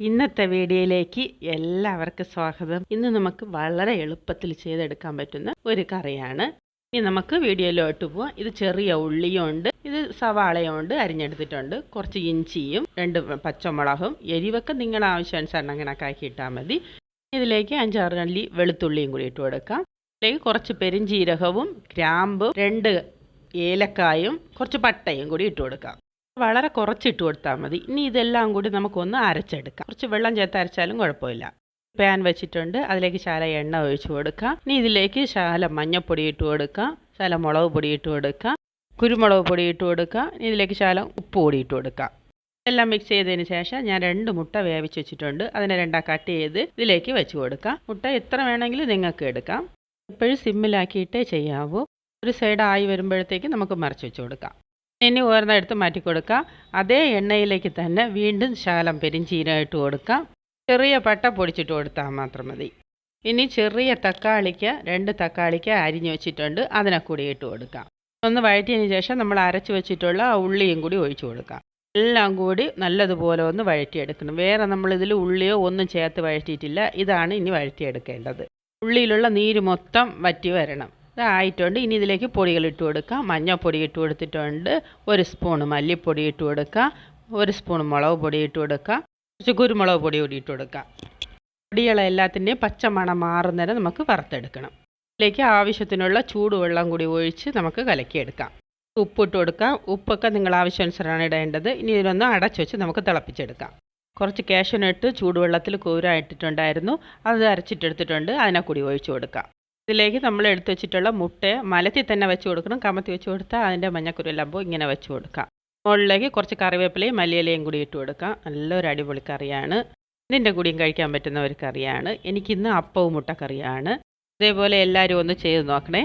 ഇന്നത്തെ വീഡിയോയിലേക്ക് എല്ലാവർക്കും സ്വാഗതം. ഇന്ന് നമുക്ക് വളരെ എളുപ്പത്തിൽ ചെയ്തെടുക്കാൻ പറ്റുന്ന ഒരു കറിയാണ്. ഇനി നമുക്ക് വീഡിയോയിലോട്ട് പോവാം. ഇത് ചെറിയ ഉള്ളിയുണ്ട് ഇത് സവാളയും ഉണ്ട് അരിഞ്ഞെടുത്തിട്ടുണ്ട്. കുറച്ച് ഇഞ്ചിയും രണ്ട് പച്ചമുളകും എരിവൊക്കെ നിങ്ങളുടെ ആവശ്യാനുസരണം കണക്കാക്കി ഇട്ടാൽ മതി. ഇതിലേക്ക് അഞ്ചാറ് അല്ലി വെളുത്തുള്ളിയും കൂടി ഇട്ട് കൊടുക്കാം. ഇതിലേക്ക് കുറച്ച് പെരിഞ്ചീരകവും ഗ്രാമ്പും രണ്ട് ഏലക്കായും കുറച്ച് പട്ടയും കൂടി ഇട്ട് കൊടുക്കാം. വളരെ കുറച്ചിട്ട് കൊടുത്താൽ മതി. ഇനി ഇതെല്ലാം കൂടി നമുക്കൊന്ന് അരച്ചെടുക്കാം. കുറച്ച് വെള്ളം ചേർത്ത് അരച്ചാലും കുഴപ്പമില്ല. പാൻ വെച്ചിട്ടുണ്ട്. അതിലേക്ക് ശാല എണ്ണ ഒഴിച്ചു കൊടുക്കാം. ഇനി ഇതിലേക്ക് ശാല മഞ്ഞൾപ്പൊടി ഇട്ട് കൊടുക്കാം. ശാല മുളക് പൊടി ഇട്ട് കൊടുക്കാം. കുരുമുളക് പൊടി ഇട്ട് കൊടുക്കാം. ഇതിലേക്ക് ശാല ഉപ്പ് പൊടി ഇട്ട് കൊടുക്കാം. എല്ലാം മിക്സ് ചെയ്തതിന് ശേഷം ഞാൻ രണ്ട് മുട്ട വേവിച്ച് വെച്ചിട്ടുണ്ട്. അതിനെ രണ്ടാ കട്ട് ചെയ്ത് ഇതിലേക്ക് വെച്ച് കൊടുക്കാം. മുട്ട എത്ര വേണമെങ്കിലും നിങ്ങൾക്ക് എടുക്കാം. എപ്പോഴും സിമ്മിലാക്കിയിട്ടേ ചെയ്യാവൂ. ഒരു സൈഡ് ആയി വരുമ്പോഴത്തേക്ക് നമുക്ക് മറിച്ച് വെച്ച് കൊടുക്കാം. ഇനി ഓരോന്ന് എടുത്ത് മാറ്റി കൊടുക്കുക അതേ എണ്ണയിലേക്ക് തന്നെ വീണ്ടും ശാലം പെരിഞ്ചീരം ഇട്ട് കൊടുക്കാം. ചെറിയ പട്ട പൊടിച്ചിട്ട് കൊടുത്താൽ മാത്രം മതി. ഇനി ചെറിയ തക്കാളിക്ക് രണ്ട് തക്കാളിക്ക് അരിഞ്ഞു വെച്ചിട്ടുണ്ട്. അതിനെ കൂടി ഇട്ട് കൊടുക്കാം. ഒന്ന് വഴറ്റിയതിന് ശേഷം നമ്മൾ അരച്ച് വെച്ചിട്ടുള്ള ഉള്ളിയും കൂടി ഒഴിച്ചു കൊടുക്കാം. എല്ലാം കൂടി നല്ലതുപോലെ ഒന്ന് വഴറ്റിയെടുക്കണം. വേറെ നമ്മളിതിൽ ഉള്ളിയോ ഒന്നും ചേർത്ത് വഴറ്റിയിട്ടില്ല. ഇതാണ് ഇനി വഴറ്റിയെടുക്കേണ്ടത്. ഉള്ളിയിലുള്ള നീര് മൊത്തം വറ്റി വരണം. ഇതായിട്ടുണ്ട്. ഇനി ഇതിലേക്ക് പൊടികൾ ഇട്ട് കൊടുക്കാം. മഞ്ഞൾപ്പൊടി ഇട്ട് കൊടുത്തിട്ടുണ്ട്. ഒരു സ്പൂൺ മല്ലിപ്പൊടി ഇട്ട് കൊടുക്കുക ഒരു സ്പൂൺ മുളക് പൊടി ഇട്ട് കൊടുക്കാം. കുറച്ച് കുരുമുളക് പൊടി കൂടി ഇട്ട് കൊടുക്കാം. പൊടികളെല്ലാത്തിന്റെയും പച്ചമണം മാറുന്നേരം നമുക്ക് വറുത്തെടുക്കണം. ഇതിലേക്ക് ആവശ്യത്തിനുള്ള ചൂടുവെള്ളം കൂടി ഒഴിച്ച് നമുക്ക് കലക്കിയെടുക്കാം. ഉപ്പിട്ട് കൊടുക്കാം. ഉപ്പൊക്കെ നിങ്ങൾ ആവശ്യാനുസരണമാണ് ഇടേണ്ടത്. ഇനി ഇതിനൊന്ന് അടച്ചു വെച്ച് നമുക്ക് തിളപ്പിച്ചെടുക്കാം. കുറച്ച് കാഷ്യനിട്ട് ചൂടുവെള്ളത്തിൽ കൂരായിട്ടിട്ടുണ്ടായിരുന്നു അത് അരച്ചിട്ടെടുത്തിട്ടുണ്ട്. അതിനെ കൂടി ഒഴിച്ചു കൊടുക്കാം. ഇതിലേക്ക് നമ്മൾ എടുത്തു വെച്ചിട്ടുള്ള മുട്ടയെ മലത്തിൽ തന്നെ വെച്ച് കൊടുക്കണം. കമത്തി വെച്ച് കൊടുത്താൽ അതിന്റെ മഞ്ഞക്കുരുവെല്ലാം പോയി ഇങ്ങനെ വെച്ച് കൊടുക്കാം. മുകളിലേക്ക് കുറച്ച് കറിവേപ്പിലയും മല്ലിയിലയും കൂടി ഇട്ട് കൊടുക്കാം. നല്ലൊരു അടിപൊളി കറിയാണ്. ഇതിന്റെ കൂടിയും കഴിക്കാൻ പറ്റുന്ന ഒരു കറിയാണ്. എനിക്കിന്ന് അപ്പവും മുട്ടക്കറിയാണ്. ഇതേപോലെ എല്ലാവരും ഒന്ന് ചെയ്ത് നോക്കണേ.